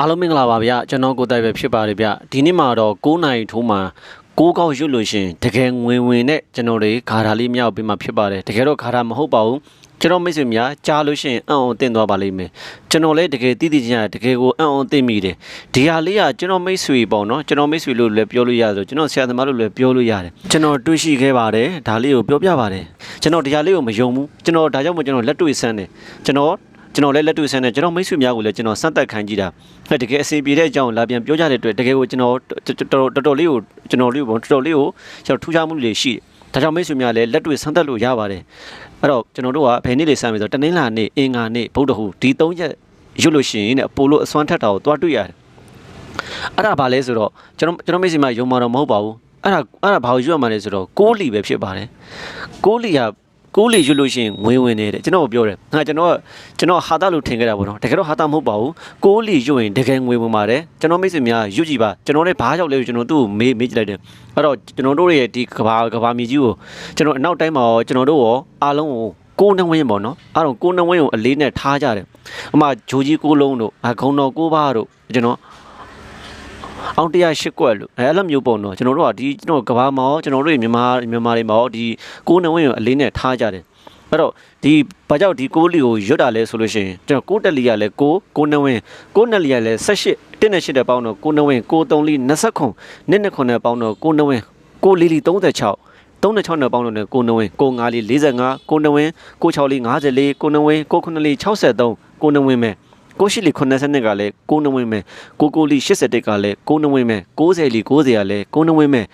အားလုံးမင်္ဂလာပါဗျကျွန်တော်ကိုယ်တိုင်ပဲဖြစ်ပါတယ်ဗျဒီနေ့မှာတော့9နိုင်ထိုးမှာ6ကောက်ရွတ်လို့ရှရင်တကယ်ငွေဝင်နဲ့ကျွန်တော်တွေဂါထာလေးမြောက်ပြီးမှဖြစ်ပါတယ်တကယ်တော့ဂါထာမဟုတ်ပါဘူးကျွန်တော်မိတ်ဆွေများကြားလို့ရှရင်အံ့ဩတင်သွားပါလိမ့်မယ်ကျွန်တော်လည်းတကယ်တည်တည်ချင်ချင်တကယ်ကိုအံ့ဩတင်မိတယ်ဒီဟာလေးကကျွန်တော်မိတ်ဆွေပေါ့နော်ကျွန်တော်မိတ်ဆွေလို့လည်းပြောလို့ရတယ်ကျွန်တော်ဆရာသမားလို့လည်းပြောလို့ရတယ်ကျွန်တော်တွေ့ရှိခဲ့ပါတယ်ဒါလေးကိုပြောပြပါတယ်ကျွန်တော်ဒီဟာလေးကိုမယုံဘူးကျွန်တော်ဒါကြောင့်မို့ကျွန်တော်လက်တွေ့ဆန်းတယ်ကျွန်တော် ကျွန်တော်လည်းလက်တွေ့ဆန်းတယ်ကျွန်တော်မိတ်ဆွေများကိုလည်းကျွန်တော်စမ်းသပ်ခိုင်းကြည့်တာအဲတကယ်အစီပြေတဲ့အကြောင်းလာပြန်ပြောကြတဲ့အတွက်တကယ်ကိုကျွန်တော်တော်တော်တော်လေးကိုကျွန်တော်လေးကိုတော်တော်လေးကိုကျွန်တော်ထူးခြားမှုတွေရှိတယ်ဒါကြောင့်မိတ်ဆွေများလည်းလက်တွေ့စမ်းသပ်လို့ရပါတယ်အဲ့တော့ကျွန်တော်တို့ကဘယ်နေ့လေးစမ်းပြီဆိုတော့တနင်္လာနေ့အင်္ဂါနေ့ဗုဒ္ဓဟူဒီ၃ရက်ရွတ်လို့ရှိရင်တဲ့ပိုလို့အစွမ်းထက်တာကိုတွားတွေ့ရတယ်အဲ့ဒါဘာလဲဆိုတော့ကျွန်တော်ကျွန်တော်မိတ်ဆွေများယုံမှာတော့မဟုတ်ပါဘူးအဲ့ဒါအဲ့ဒါဘာကိုရွတ်ရမှာလဲဆိုတော့ကိုးလီပဲဖြစ်ပါတယ်ကိုးလီက ကိုးလီရွတ်လို့ရှိရင်ငွေဝင်နေတယ်ကျွန်တော်ကိုပြောတယ်ငါကျွန်တော်ကျွန်တော်ဟာတာလို့ထင်ခဲ့တာပေါ့နော်တကယ်တော့ဟာတာမဟုတ်ပါဘူးကိုးလီရွတ်ရင်တကယ်ငွေဝင်ပါတယ်ကျွန်တော်မိတ်ဆွေများရွတ်ကြည့်ပါကျွန်တော်လည်းဘာကြောက်လဲကျွန်တော်သူ့ကိုမေးမေးကြည့်လိုက်တယ်အဲ့တော့ကျွန်တော်တို့ရဲ့ဒီကဘာကဘာမြေကြီးကိုကျွန်တော်အနောက်တိုင်းမှာရောကျွန်တော်တို့ရောအားလုံးကိုကိုးနှဝင်းပေါ့နော်အားလုံးကိုးနှဝင်းကိုအလေးနဲ့ထားကြတယ်အမဂျိုကြီးကိုးလုံးတို့အခုံတော်ကိုးပါတို့ကျွန်တော် အောင်တရားရှစ်ကွက်လို့အဲအဲ့လိုမျိုးပုံတော့ကျွန်တော်တို့ကဒီကျွန်တော်ကဘာမှာရောကျွန်တော်တို့မြန်မာမြန်မာတွေမှာရောဒီကိုးနဝင်းကိုအလေးနဲ့ထားကြတယ်အဲ့တော့ဒီဘာကြောင့်ဒီကိုးလီကိုရွတ်တာလဲဆိုလို့ရှိရင်ကျွန်တော်ကိုးတက်လီကလည်းကိုးကိုးနဝင်းကိုးနလီကလည်း18တင်းနဲ့8တဲ့ပေါင်းတော့ကိုးနဝင်းကိုး3လီ20ခုနှစ်နဲ့9နဲ့ပေါင်းတော့ကိုးနဝင်းကိုးလီလီ36 36နဲ့ပေါင်းလို့လည်းကိုနဝင်းကို9လီ45ကိုနဝင်းကို6လီ54ကိုနဝင်းကို9လီ63ကိုနဝင်းမဲ့ ကိုရှိလီ82ကလည်းကိုနဝင်းမဲ့ကိုကိုလီ81ကလည်းကိုနဝင်းမဲ့90လီ90ကလည်းကိုနဝင်းမဲ့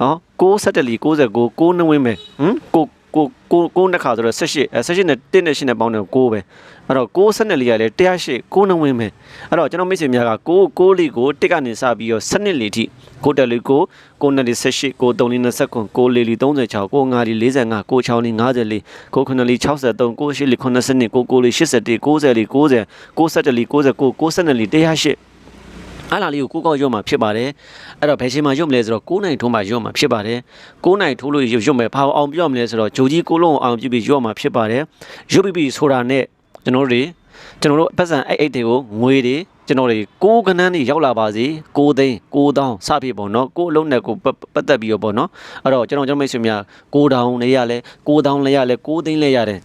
နော်67လီ69ကိုနဝင်းမဲ့ဟမ်ကို ကိုကိုကိုနှစ်ခါဆိုတော့18အဲ18နဲ့1နဲ့8နဲ့ပေါင်းတော့9ပဲအဲ့တော့62လီကလည်း108ကိုနဝင်းမဲ့အဲ့တော့ကျွန်တော်မိတ်ဆွေများကကိုကိုလီကို1ကနေစပြီးတော့7လီထိကိုတက်လီကိုကိုနလီ18ကို3လီ29ကိုလီလီ36ကို5လီ45ကို6လီ54ကို9လီ63ကို8လီ82ကို9လီ81 90လီ90 67လီ69 62လီ108 အဲ့လာလေးကိုကိုကောက်ရွတ်မှာဖြစ်ပါတယ်အဲ့တော့ဘယ်ချိန်မှာရွတ်မလဲဆိုတော့9နိုင်ထိုးမှာရွတ်မှာဖြစ်ပါတယ်9နိုင်ထိုးလို့ရွတ်ရွတ်မယ်ဘာအောင်ပြောမလဲဆိုတော့ဂျိုကြီးကိုလုံးအောင်ပြပြီးရွတ်မှာဖြစ်ပါတယ်ရွတ်ပြီးပြီးဆိုတာနဲ့ကျွန်တော်တို့တွေကျွန်တော်တို့ပတ်စံအဲ့အိတ်တွေကိုငွေတွေကျွန်တော်တွေကိုးကနန်းတွေရောက်လာပါစေကိုသိန်းကိုတောင်းစဖြစ်ပေါ့နော်ကိုအလုံးနဲ့ကိုပတ်သက်ပြီးတော့ပေါ့နော်အဲ့တော့ကျွန်တော်ကျွန်တော်မိတ်ဆွေများကိုတောင်းလည်းရလဲကိုတောင်းလည်းရလဲကိုသိန်းလည်းရတယ်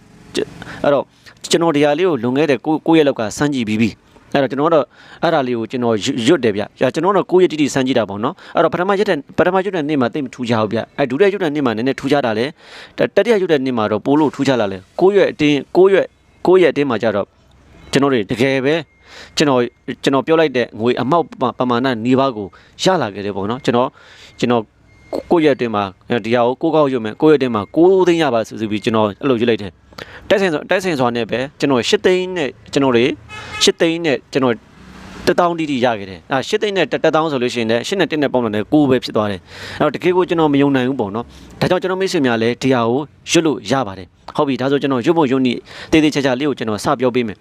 အဲ့တော့ကျွန်တော်တရားလေးကိုလွန်ခဲ့တဲ့ကိုကိုရဲ့လောက်ကစမ်းကြည့်ပြီးပြီ အဲ့တော့ကျွန်တော်ကတော့အဲ့ဒါလေးကိုကျွန်တော်ရွတ်တယ်ဗျ။ကျွန်တော်တော့ကိုယ့်ရဲ့တိတိစမ်းကြည့်တာပေါ့နော်။အဲ့တော့ပထမရွတ်တဲ့ပထမရွတ်တဲ့နေ့မှာတိတ်မထူးကြဘူးဗျ။အဲ့ဒုတိယရွတ်တဲ့နေ့မှာနည်းနည်းထူးကြတာလေ။တတိယရွတ်တဲ့နေ့မှာတော့ပိုလို့ထူးကြလာလေ။ကိုယ့်ရဲ့အတင်းကိုယ့်ရဲ့ကိုယ့်ရဲ့အတင်းမှာကြတော့ကျွန်တော်တွေတကယ်ပဲကျွန်တော်ကျွန်တော်ပြောလိုက်တဲ့ငွေအမောက်ပမာဏနေပါကိုရလာခဲ့တယ်ပေါ့နော်။ကျွန်တော်ကျွန်တော်ကိုယ့်ရဲ့အတွင်းမှာဒီဟာကိုကိုကောက်ရွတ်မယ်ကိုယ့်ရဲ့အတွင်းမှာကိုးသိန်းရပါဆိုပြီးကျွန်တော်အဲ့လိုရွတ်လိုက်တယ်။ တိုက်ဆိုင်တိုက်ဆိုင်စွာနဲ့ပဲကျွန်တော်၈သိန်းနဲ့ကျွန်တော်တွေ၈သိန်းနဲ့ကျွန်တော်တတောင်းတီးတီးရခဲ့တယ်အဲ၈သိန်းနဲ့တတောင်းဆိုလို့ရှိရင်လည်း၈နဲ့1နဲ့ပေါင်းတယ်9ပဲဖြစ်သွားတယ်အဲ့တော့တကယ်ကိုကျွန်တော်မယုံနိုင်ဘူးပေါ့နော်ဒါကြောင့်ကျွန်တော်မိတ်ဆွေများလည်းဒီဟာကိုရွတ်လို့ရပါတယ်ဟုတ်ပြီဒါဆိုကျွန်တော်ရွတ်ဖို့ရွတ်နေတေးသေးချာချာလေးကိုကျွန်တော်စပြောပေးမယ်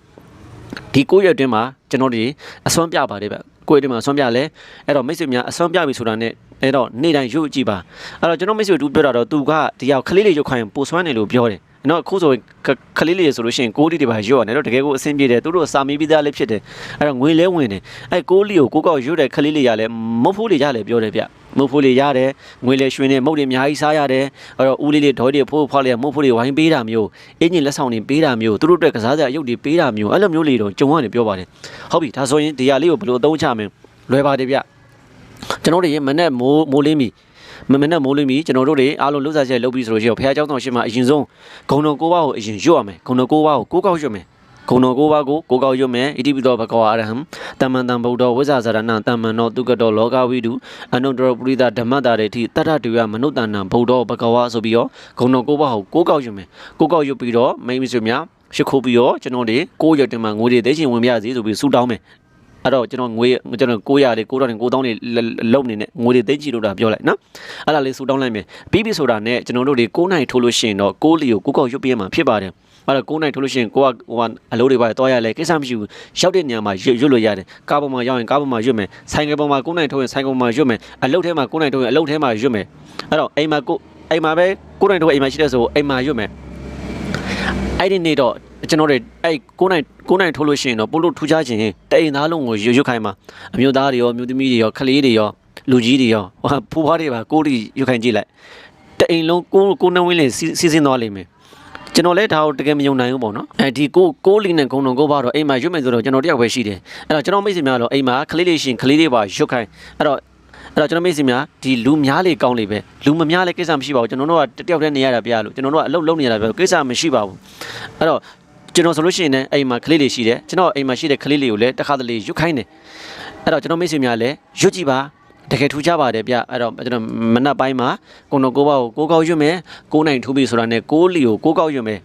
ဒီ9ရက်အတွင်းမှာကျွန်တော်ဒီအစွမ်းပြပါတယ်ဗျကိုယ့်အတွင်းမှာအစွမ်းပြလဲအဲ့တော့မိတ်ဆွေများအစွမ်းပြပြီဆိုတာနဲ့အဲ့တော့နေ့တိုင်းရွတ်ကြည့်ပါအဲ့တော့ကျွန်တော်မိတ်ဆွေတူပြောတာတော့သူကဒီဟာခလေးလေးရွတ်ခိုင်းပိုစွမ်းတယ်လို့ပြောတယ် နော်အခုဆိုခလေးလေးဆိုလို့ရှိရင်ကိုးလီတွေပါရွတ်ရတယ်တော့တကယ်ကိုအဆင်ပြေတယ်သူတို့စာမေးပြီးသားလေးဖြစ်တယ်အဲ့တော့ငွေလဲဝင်တယ်အဲ့ကိုးလီကိုကိုကောက်ရွတ်တဲ့ခလေးလေးရလဲမဟုတ်ဖို့လေရလဲပြောတယ်ဗျမဟုတ်ဖို့လေရတယ်ငွေလဲရွှင်နေမုတ်တွေအများကြီးစားရတယ်အဲ့တော့ဦးလေးလေးဒေါ်တွေဖိုးဖွားလေးမဟုတ်ဖို့လေဝိုင်းပေးတာမျိုးအင်းကြီးလက်ဆောင်တွေပေးတာမျိုးသူတို့အတွက်ကစားစရာရုပ်တွေပေးတာမျိုးအဲ့လိုမျိုးလေးတော့ကြုံရတယ်ပြောပါတယ်ဟုတ်ပြီဒါဆိုရင်ဒီဟာလေးကိုဘယ်လိုအသုံးချမလဲလွယ်ပါတယ်ဗျကျွန်တော်တို့ရေမနဲ့မိုးမိုးလင်းပြီ မမနဲ့မိုးလိမ့်ပြီကျွန်တော်တို့တွေအားလုံးလှုပ်ရှားချက်လုပ်ပြီးဆိုလို့ရှိရင်ဘုရားကျောင်းဆောင်ရှိမှာအရင်ဆုံးဂုံတော်၉ပါးကိုအရင်ရွတ်ရမယ်ဂုံတော်၉ပါးကိုကိုးကောက်ရွတ်မယ်ဂုဏ်တော်ကိုပါကိုကိုကောက်ရွတ်မယ်ဣတိပိသောဘဂဝါအရဟံတမ္မန္တံဗုဒ္ဓဝိဇ္ဇာဇာရဏတမ္မန္တောတုကတောလောကဝိတုအနုတ္တရပုရိသဓမ္မတာရေတိတတ္တတူရမနုတ္တန္တံဗုဒ္ဓဘဂဝါဆိုပြီးတော့ဂုဏ်တော်ကိုပါကိုကိုကောက်ရွတ်မယ်ကိုကောက်ရွတ်ပြီးတော့မိမိဆွေများရှိခိုးပြီးတော့ကျွန်တော်တွေကိုယ့်ရဲ့တင်မှာငွေတွေသိချင်ဝင်ပြစီဆိုပြီးဆူတောင်းမယ် အဲ့တော့ကျွန်တော်ငွေကျွန်တော်900လေး9000လေး9000လေးလုံနေနဲ့ငွေတွေသိကြည့်လို့တာပြောလိုက်နော်အဲ့ဒါလေးဆူတောင်းလိုက်မယ်ပြီးပြီဆိုတာနဲ့ကျွန်တော်တို့တွေ9နိုင်ထိုးလို့ရှိရင်တော့6လီကိုကိုကောက်ရွတ်ပြရမှာဖြစ်ပါတယ်အဲ့တော့9နိုင်ထိုးလို့ရှိရင်ကိုကဟိုအလုပ်တွေပါတော့ရလဲကိစ္စမရှိဘူးရောက်တဲ့နေရာမှာရွတ်ရွတ်လို့ရတယ်ကားပေါ်မှာရောက်ရင်ကားပေါ်မှာရွတ်မယ်ဆိုင်ကယ်ပေါ်မှာ9နိုင်ထိုးရင်ဆိုင်ကယ်ပေါ်မှာရွတ်မယ်အလုပ်ထဲမှာ9နိုင်ထိုးရင်အလုပ်ထဲမှာရွတ်မယ်အဲ့တော့အိမ်မှာကိုအိမ်မှာပဲ9နိုင်ထိုးအိမ်မှာရှိတဲ့ဆိုအိမ်မှာရွတ်မယ်အဲ့ဒီနေ့တော့ ကျွန်တော်တို့အဲ့9နိုင်9နိုင်ထိုးလို့ရှိရင်တော့ပို့လို့ထူးခြားခြင်းတအိမ်သားလုံးကိုရွရွတ်ခိုင်းမှာအမျိုးသားတွေရောမျိုးသမီးတွေရောခလေးတွေရောလူကြီးတွေရောဟိုဖိုးဖွားတွေပါကိုတီရွတ်ခိုင်းကြည့်လိုက်တအိမ်လုံးကိုကိုနှဝင်းလေးစီးစင်းသွားလိမ့်မယ်ကျွန်တော်လည်းဒါကိုတကယ်မယုံနိုင်ဘူးပေါ့နော်အဲဒီကိုကိုလီနဲ့ဂုံတော်ကိုပါတော့အိမ်မှာရွတ်မယ်ဆိုတော့ကျွန်တော်တယောက်ပဲရှိတယ်အဲ့တော့ကျွန်တော်မိတ်ဆွေများတော့အိမ်မှာခလေးလေးရှင်ခလေးလေးပါရွတ်ခိုင်းအဲ့တော့အဲ့တော့ကျွန်တော်မိတ်ဆွေများဒီလူများလေကောင်းလေပဲလူမများလေကိစ္စမရှိပါဘူးကျွန်တော်တို့ကတယောက်တည်းနေရတာပြလို့ကျွန်တော်တို့ကအလုပ်လုပ်နေရတာပဲကိစ္စမရှိပါဘူးအဲ့တော့ ကျွန်တော်ဆိုလို့ရှိရင်လည်းအိမ်မှာကလေးလေးရှိတယ်ကျွန်တော်အိမ်မှာရှိတဲ့ကလေးလေးကိုလည်းတစ်ခါတလေရွတ်ခိုင်းတယ်အဲ့တော့ကျွန်တော်မိတ်ဆွေများလည်းရွတ်ကြည့်ပါတကယ်ထူးခြားပါတယ်ဗျအဲ့တော့ကျွန်တော်မနက်ပိုင်းမှာကိုတော်ကိုပေါ့ကိုကောက်ရွတ်မယ်ကိုနိုင်ထူးပြီဆိုတာနဲ့ကိုလီကိုကိုကောက်ရွတ်မယ်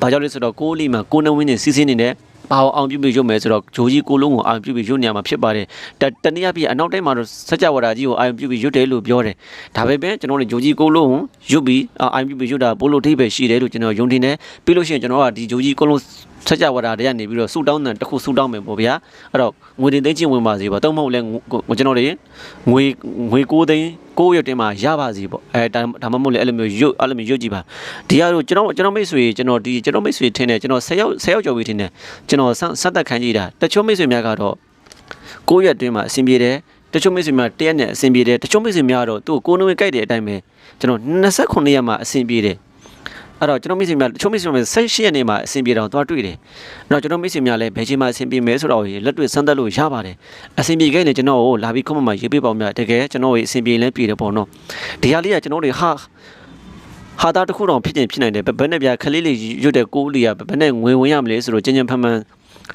ဘာကြောင့်လဲဆိုတော့ကိုလီမှာကိုနဝင်းနေစီးစင်းနေတယ် ဘာအောင်အောင်ပြုပြီးရွတ်မယ်ဆိုတော့ဂျိုးကြီးကိုလုံးကိုအောင်ပြုပြီးရွတ်နေရမှာဖြစ်ပါတယ်တတနည်းအားဖြင့်အနောက်တိုင်းမှာတော့စัจ java ကြီးကိုအောင်ပြုပြီးရွတ်တယ်လို့ပြောတယ်ဒါပေမဲ့ကျွန်တော်တို့ဂျိုးကြီးကိုလုံးကိုရွတ်ပြီးအောင်ပြုပြီးရွတ်တာပိုလို့အထိပ္ပယ်ရှိတယ်လို့ကျွန်တော်ယုံတင်တယ်ပြီးလို့ရှိရင်ကျွန်တော်ကဒီဂျိုးကြီးကိုလုံး ဆက်ကြဝတာတွေကနေပြီးတော့ဆူတောင်းတဲ့တစ်ခုဆူတောင်းမယ်ပေါ့ဗျာအဲ့တော့ငွေတင်သိန်းချင်းဝင်ပါစေပေါ့တုံးမဟုတ်လဲငွေကျွန်တော်တွေငွေငွေ6သိန်း6ရက်တင်မှာရပါစေပေါ့အဲဒါဒါမှမဟုတ်လဲအဲ့လိုမျိုးရွတ်အဲ့လိုမျိုးရွတ်ကြည့်ပါဒီကတော့ကျွန်တော်ကျွန်တော်မိတ်ဆွေကျွန်တော်ဒီကျွန်တော်မိတ်ဆွေထင်းတယ်ကျွန်တော်10ယောက်10ယောက်ကျော်ပြီးထင်းတယ်ကျွန်တော်ဆက်သက်ခံကြည့်တာတချို့မိတ်ဆွေများကတော့6ရက်တွင်းမှာအဆင်ပြေတယ်တချို့မိတ်ဆွေများတရက်နဲ့အဆင်ပြေတယ်တချို့မိတ်ဆွေများတော့သူ့ကိုကိုနှဝေးကြိုက်တဲ့အတိုင်းပဲကျွန်တော်29ရက်မှာအဆင်ပြေတယ် အဲ့တော့ကျွန်တော်မိတ်ဆွေများတချို့မိတ်ဆွေများ18ရက်နေ့မှာအဆင်ပြေတော့သွားတွေ့တယ်အဲ့တော့ကျွန်တော်မိတ်ဆွေများလည်းဘယ်ချိန်မှအဆင်ပြေမယ်ဆိုတော့လက်တွေ့စမ်းသပ်လို့ရပါတယ်အဆင်ပြေခဲ့ရင်ကျွန်တော်ကိုလာပြီးခုမှမှရေးပေးပါဦးများတကယ်ကျွန်တော်ရဲ့အဆင်ပြေလဲပြေတယ်ပေါ့နော်ဒီဟာလေးကကျွန်တော်တွေဟာဟာတာတစ်ခုတော့ဖြစ်ရင်ဖြစ်နိုင်တယ်ဘယ်နဲ့ပြခလေးလေးရွတ်တဲ့ကိုးလေးကဘယ်နဲ့ငွေဝင်ရမလဲဆိုတော့ကျဉ်ကျဉ်ဖန်ဖန်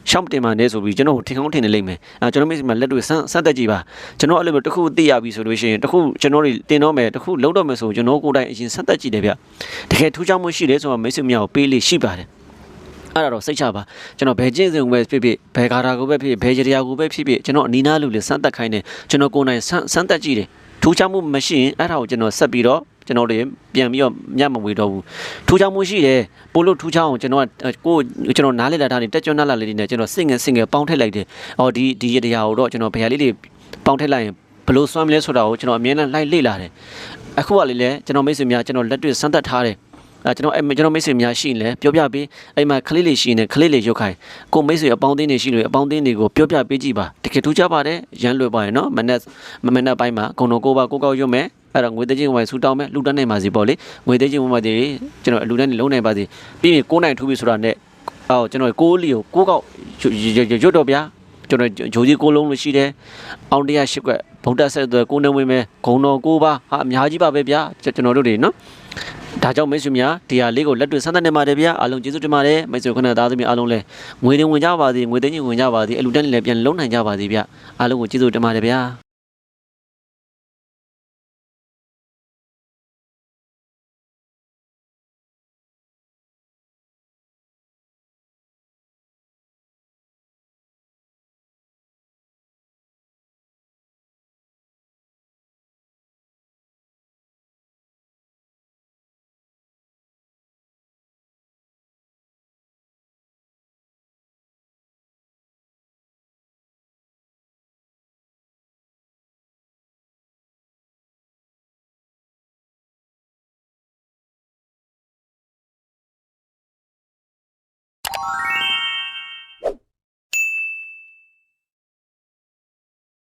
ရှောက်တင်မှာနေဆိုပြီးကျွန်တော်ထင်ကောင်းထင်နေလိမ့်မယ်အဲကျွန်တော်မိတ်ဆွေများလက်တွေ့စမ်းစမ်းသက်ကြည့်ပါကျွန်တော်အဲ့လိုမျိုးတစ်ခုသိရပြီဆိုလို့ရှိရင်တစ်ခုကျွန်တော်တွေတင်တော့မယ်တစ်ခုလုံးတော့မယ်ဆိုကျွန်တော်ကိုယ်တိုင်အရင်စမ်းသက်ကြည့်တယ်ဗျတကယ်ထူးခြားမှုရှိတယ်ဆိုတော့မိတ်ဆွေများကိုပေးလေးရှိပါတယ်အဲ့ဒါတော့စိတ်ချပါကျွန်တော်ဘယ်ကျင့်စဉ်ကိုပဲဖြစ်ဖြစ်ဘယ်ကာတာကိုပဲဖြစ်ဖြစ်ဘယ်ကြရာကိုပဲဖြစ်ဖြစ်ကျွန်တော်အနီးနားလူလေးစမ်းသက်ခိုင်းတယ်ကျွန်တော်ကိုယ်တိုင်စမ်းစမ်းသက်ကြည့်တယ်ထူးခြားမှုမရှိရင်အဲ့ဒါကိုကျွန်တော်ဆက်ပြီးတော့ ကျွန်တော်တွေပြန်ပြီးတော့ညမဝေတော့ဘူးထူးခြားမှုရှိတယ်ပို့လို့ထူးခြားအောင်ကျွန်တော်ကကိုကျွန်တော်နားလေလာတာနေတက်ကျွန်းနားလာလေးတွေနဲ့ကျွန်တော်စင်ငယ်စင်ငယ်ပေါင်းထည့်လိုက်တယ်အော်ဒီဒီရတရားကိုတော့ကျွန်တော်ဘယ်ဟာလေးတွေပေါင်းထည့်လိုက်ရင်ဘယ်လိုစွမ်းမလဲဆိုတာကိုကျွန်တော်အမြဲတမ်းလိုက်လေ့လာတယ်အခုကလေးလည်းကျွန်တော်မိတ်ဆွေများကျွန်တော်လက်တွေ့စမ်းသပ်ထားတယ်အဲကျွန်တော်အဲကျွန်တော်မိတ်ဆွေများရှိရင်လည်းပြောပြပေးအဲ့မှာခလေးလေးရှိရင်ခလေးလေးရုတ်ခိုင်းကိုမိတ်ဆွေအပေါင်းအသင်းတွေရှိလို့အပေါင်းအသင်းတွေကိုပြောပြပေးကြည့်ပါတကယ်ထူးခြားပါတယ်ရမ်းလွယ်ပါရဲ့နော်မနေ့မမနေ့ပိုင်းမှာဂုံတော်ကိုပါကိုကောက်ရွတ်မယ် အဲ့တော့ငွေသေးချင်းဝိုင်ဆူတောင်းမယ်လူတက်နိုင်ပါစီပေါ့လေငွေသေးချင်းဝိုင်ပါစီကျွန်တော်အလူတက်နေလုံးနိုင်ပါစီပြီးရင်9နိုင်ထူပြီဆိုတာနဲ့အော်ကျွန်တော်6လီကို6ကောက်ရွတ်တော့ဗျာကျွန်တော်ဂျိုကြီး6လုံးလို့ရှိတယ်အောင်တရား၈ကွက်ဗုဒ္ဓဆက်သွယ်9နှစ်ဝင်မယ်ဂုံတော်9ပါဟာအများကြီးပါပဲဗျာကျွန်တော်တို့တွေနော်ဒါကြောင့်မိတ်ဆွေများဒီဟာလေးကိုလက်တွေ့စမ်းသပ်နေပါတယ်ဗျာအားလုံးကျေးဇူးတင်ပါတယ်မိတ်ဆွေခဏသားသမီးအားလုံးလည်းငွေတင်ဝင်ကြပါစေငွေသိန်းကြီးဝင်ကြပါစေအလူတက်နေလည်းပြန်လုံးနိုင်ကြပါစေဗျာအားလုံးကိုကျေးဇူးတင်ပါတယ်ဗျာ